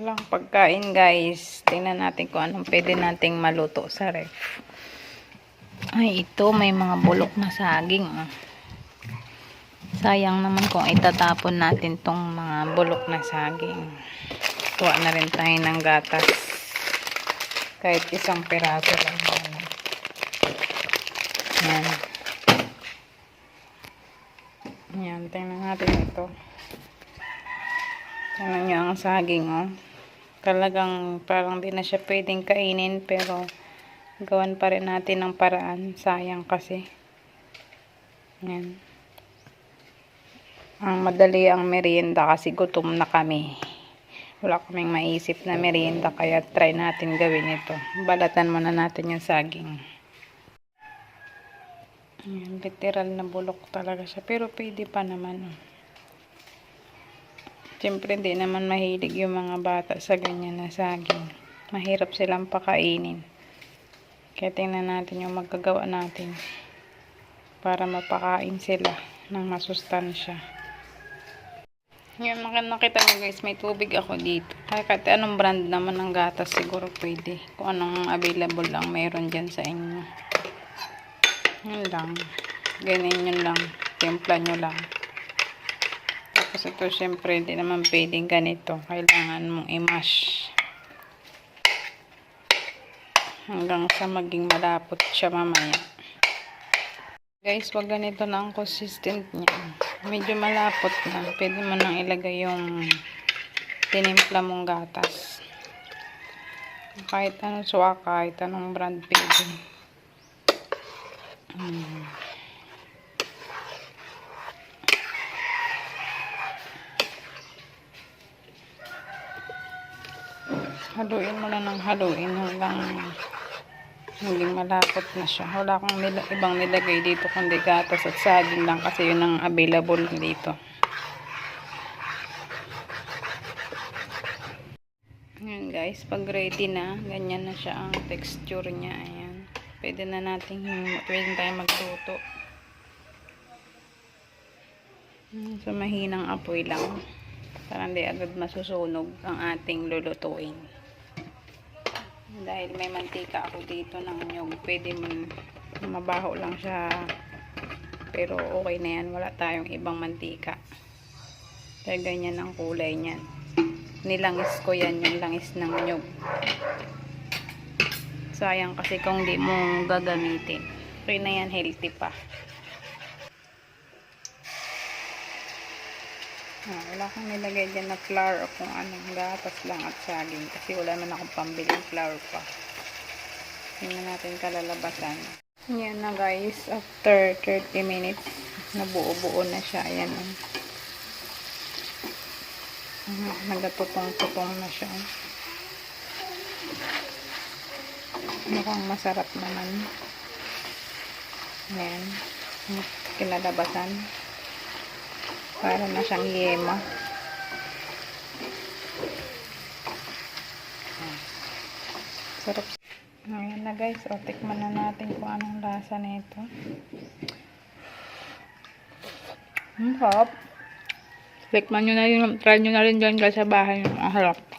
Walang pagkain guys. Tingnan natin kung anong pwede nating maluto sa ref. Ay, ito may mga bulok na saging. Oh. Sayang naman kung itatapon natin tong mga bulok na saging. Kuha na rin tayo ng gatas. Kahit isang piraso lang. Yan. Yan, tingnan natin ito. Tingnan nyo ang saging, oh. Talagang parang di na siya pwedeng kainin, pero gawan pa rin natin ng paraan. Sayang kasi. Yan. Ang madali ang merienda kasi gutom na kami. Wala kaming maisip na merienda kaya try natin gawin ito. Balatan muna natin yung saging. Ayan, literal na bulok talaga siya. Pero pwede pa naman. oh. Siyempre, hindi naman mahilig yung mga bata sa ganyan na saging. Mahirap silang pakainin. Kaya tingnan natin yung magagawa natin para mapakain sila ng masustansya. Ngayon, nak- nakita nyo guys, may tubig ako dito. Kaya kahit anong brand naman ng gatas, siguro pwede. Kung anong available lang meron dyan sa inyo. Yun lang. Ganyan yun lang. Timpla nyo lang. Tapos ito, syempre, hindi naman pwedeng ganito. Kailangan mong i-mash. Hanggang sa maging malapot siya mamaya. Guys, wag ganito na ang consistent niya. Medyo malapot na. Pwede mo nang ilagay yung tinimpla mong gatas. Kahit anong suwa, kahit anong brand pwede. Hmm. Haluin mo lang ng haluin hanggang maging malapot na siya. Wala akong nila, ibang nilagay dito kundi gatas at saging lang kasi yun ang available dito. Ayan guys, pag ready na, ganyan na siya ang texture niya. Ayan. Pwede na natin, pwede na tayo magluto. Hmm, Sa mahinang apoy lang. Para hindi agad masusunog ang ating lulutuin. Dahil may mantika ako dito ng nyog, pwede man mabaho lang siya. Pero okay na yan, wala tayong ibang mantika. Dahil ganyan ang kulay niyan. Nilangis ko yan, yung langis ng nyog. Sayang kasi kung di mo gagamitin. Okay na yan, healthy pa. Ah, wala akong nilagay dyan na flour o kung anong gatas lang at saging kasi wala naman akong pambiling flour pa. Tingnan natin kalalabasan. Yan na guys, after 30 minutes, nabuo-buo na siya. Ayan. Ah, Nagatutong-tutong na siya. Mukhang masarap naman. Ayan. Kinalabasan. Para na siyang yema. Sarap. Ayan na guys. O, tikman na natin kung anong lasa nito. Hmm, sarap. Tikman nyo na rin. Try nyo na rin dyan guys sa bahay. Ang harap.